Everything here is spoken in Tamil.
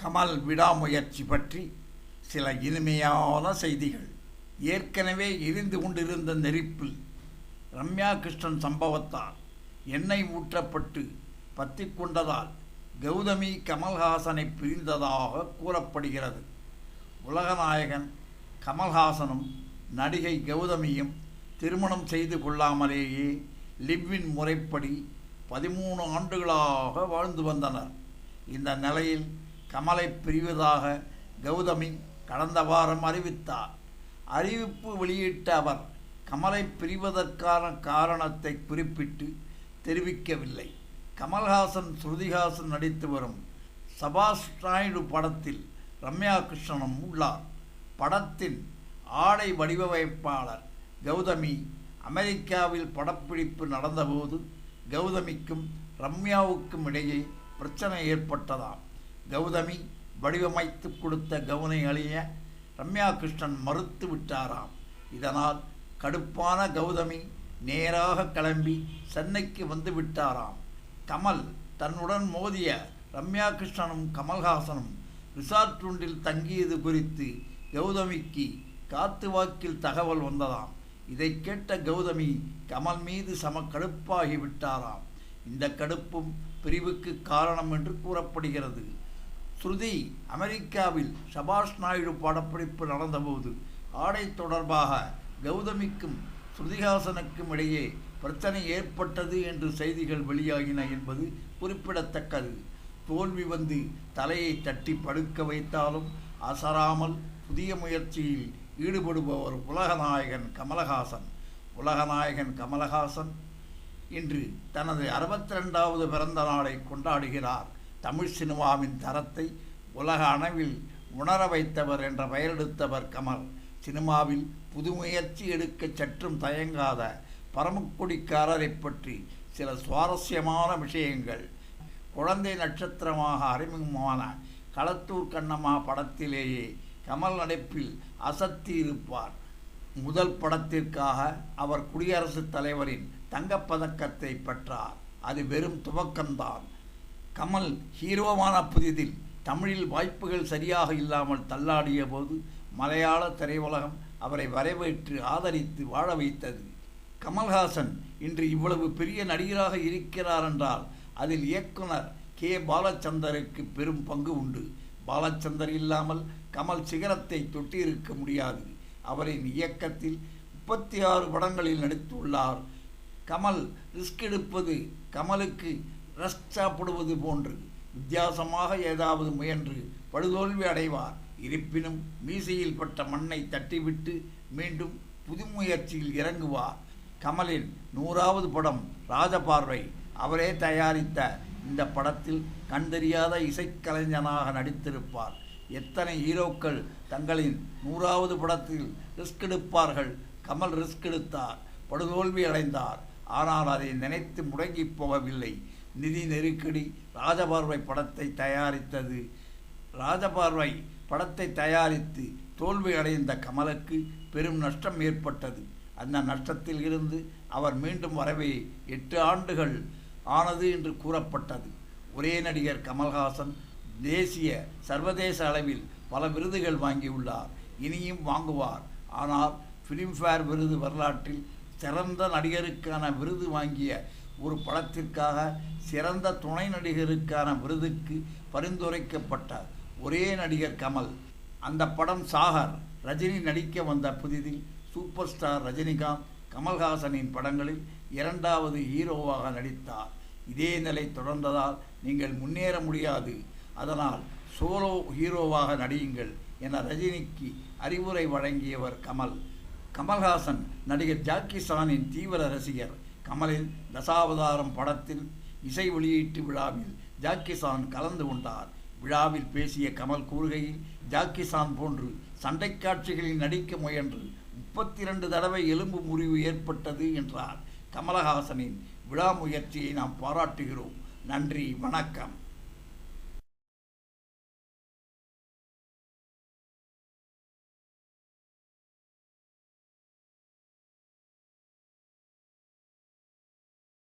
கமல் விடாமுயற்சி பற்றி சில இனிமையான செய்திகள். ஏற்கனவே எரிந்து கொண்டிருந்த நெருப்பில் ரம்யா கிருஷ்ணன் சம்பவத்தால் எண்ணெய் ஊற்றப்பட்டு பற்றிக்கொண்டதால் கௌதமி கமல்ஹாசனை பிரிந்ததாக கூறப்படுகிறது. உலகநாயகன் கமல்ஹாசனும் நடிகை கௌதமியும் திருமணம் செய்து கொள்ளாமலேயே லிவ்வின் முறைப்படி பதிமூணு ஆண்டுகளாக வாழ்ந்து வந்தனர். இந்த நிலையில் கமலை பிரிவதாக கௌதமி கடந்த வாரம் அறிவித்தார். அறிவிப்பு வெளியிட்ட அவர் கமலை பிரிவதற்கான காரணத்தை குறிப்பிட்டு தெரிவிக்கவில்லை. கமல்ஹாசன் ஸ்ருதிஹாசன் நடித்து வரும் சபாஷ் நாயுடு படத்தில் ரம்யா கிருஷ்ணனும் உள்ளார். படத்தின் ஆடை வடிவமைப்பாளர் கௌதமி அமெரிக்காவில் படப்பிடிப்பு நடந்தபோது கௌதமிக்கும் ரம்யாவுக்கும் இடையே பிரச்சனை ஏற்பட்டதாம். கௌதமி வடிவமைத்து கொடுத்த கவுனை அழிய ரம்யா கிருஷ்ணன் மறுத்து விட்டாராம். இதனால் கடுப்பான கௌதமி நேராக கிளம்பி சென்னைக்கு வந்து விட்டாராம். கமல் தன்னுடன் மோதிய ரம்யா கிருஷ்ணனும் கமல்ஹாசனும் ரிசார்ட் ஒன்றில் தங்கியது குறித்து கௌதமிக்கு காத்து வாக்கில் தகவல் வந்ததாம். இதை கேட்ட கௌதமி கமல் மீது சம கடுப்பாகி விட்டாராம். இந்த கடுப்பும் பிரிவுக்கு காரணம் என்று கூறப்படுகிறது. ஸ்ருதி அமெரிக்காவில் சபாஷ் நாயுடு படப்பிடிப்பு நடந்தபோது ஆடை தொடர்பாக கௌதமிக்கும் ஸ்ருதிஹாசனுக்கும் இடையே பிரச்சனை ஏற்பட்டது என்று செய்திகள் வெளியாகின என்பது குறிப்பிடத்தக்கது. தோல்வி வந்து தலையை தட்டி படுக்க வைத்தாலும் அசராமல் புதிய முயற்சியில் ஈடுபடுபவர் உலகநாயகன் கமலஹாசன். உலகநாயகன் கமலஹாசன் இன்று தனது அறுபத்தி ரெண்டாவது பிறந்த நாளை கொண்டாடுகிறார். தமிழ் சினிமாவின் தரத்தை உலக அளவில் உணர வைத்தவர் என்ற பெயரெடுத்தவர் கமல். சினிமாவில் புது முயற்சி எடுக்க சற்றும் தயங்காத பரமக்குடிக்காரரை பற்றி சில சுவாரஸ்யமான விஷயங்கள். குழந்தை நட்சத்திரமாக அறிமுகமான களத்தூர் கண்ணம்மா படத்திலேயே கமல் நடிப்பில் அசத்தி இருப்பார். முதல் படத்திற்காக அவர் குடியரசுத் தலைவரின் தங்கப்பதக்கத்தை பெற்றார். அது வெறும் துவக்கம்தான். கமல் ஹீரோவான புதிதில் தமிழில் வாய்ப்புகள் சரியாக இல்லாமல் தள்ளாடிய போது மலையாள திரையுலகம் அவரை வரவேற்று ஆதரித்து வாழ வைத்தது. கமல்ஹாசன் இன்று இவ்வளவு பெரிய நடிகராக இருக்கிறார் என்றால் அதில் இயக்குனர் கே. பாலச்சந்தருக்கு பெரும் பங்கு உண்டு. பாலச்சந்தர் இல்லாமல் கமல் சிகரத்தை தொட்டியிருக்க முடியாது. அவரின் இயக்கத்தில் முப்பத்தி ஆறு படங்களில் நடித்துள்ளார். கமல் ரிஸ்க் எடுப்பது கமலுக்கு ரஸ்க் போன்று வித்தியாசமாக ஏதாவது முயன்று படுதோல்வி அடைவார். இருப்பினும் மீசையில் பட்ட மண்ணை தட்டிவிட்டு மீண்டும் புது முயற்சியில் இறங்குவார். கமலின் நூறாவது படம் ராஜபார்வை அவரே தயாரித்த இந்த படத்தில் கண்டறியாத இசைக்கலைஞனாக நடித்திருப்பார். எத்தனை ஹீரோக்கள் தங்களின் நூறாவது படத்தில் ரிஸ்க் எடுப்பார்கள்? கமல் ரிஸ்க் எடுத்தார் படுதோல்வி அடைந்தார். ஆனால் அதை நினைத்து முடங்கி போகவில்லை. நிதி நெருக்கடி ராஜபார்வை படத்தை தயாரித்தது. ராஜபார்வை படத்தை தயாரித்து தோல்வி அடைந்த கமலுக்கு பெரும் நஷ்டம் ஏற்பட்டது. அந்த நஷ்டத்தில் இருந்து அவர் மீண்டும் வரவே எட்டு ஆண்டுகள் ஆனது என்று கூறப்பட்டது. ஒரே நடிகர் கமல்ஹாசன் தேசிய சர்வதேச அளவில் பல விருதுகள் வாங்கியுள்ளார். இனியும் வாங்குவார். ஆனால் ஃபிலிம்ஃபேர் விருது வரலாற்றில் சிறந்த நடிகருக்கான விருது வாங்கிய ஒரு படத்திற்காக சிறந்த துணை நடிகருக்கான விருதுக்கு பரிந்துரைக்கப்பட்ட ஒரே நடிகர் கமல். அந்த படம் சாகர் ரஜினி நடிக்க வந்த புதிதில் சூப்பர் ஸ்டார் ரஜினிகாந்த் கமல்ஹாசனின் படங்களில் இரண்டாவது ஹீரோவாக நடித்தார். இதே நிலை தொடர்ந்ததால் நீங்கள் முன்னேற முடியாது. அதனால் சோலோ ஹீரோவாக நடியுங்கள் என ரஜினிக்கு அறிவுரை வழங்கியவர் கமல். கமல்ஹாசன் நடிகர் ஜாக்கி சானின் தீவிர ரசிகர். கமலின் தசாவதாரம் படத்தில் இசை வெளியீட்டு விழாவில் ஜாக்கிசான் கலந்து கொண்டார். விழாவில் பேசிய கமல் கூறுகையில் ஜாக்கிசான் போன்று சண்டை காட்சிகளில் நடிக்க முயன்று முப்பத்தி இரண்டு தடவை எலும்பு முறிவு ஏற்பட்டது என்றார். கமலஹாசனின் விழா முயற்சியை நாம் பாராட்டுகிறோம். நன்றி வணக்கம்.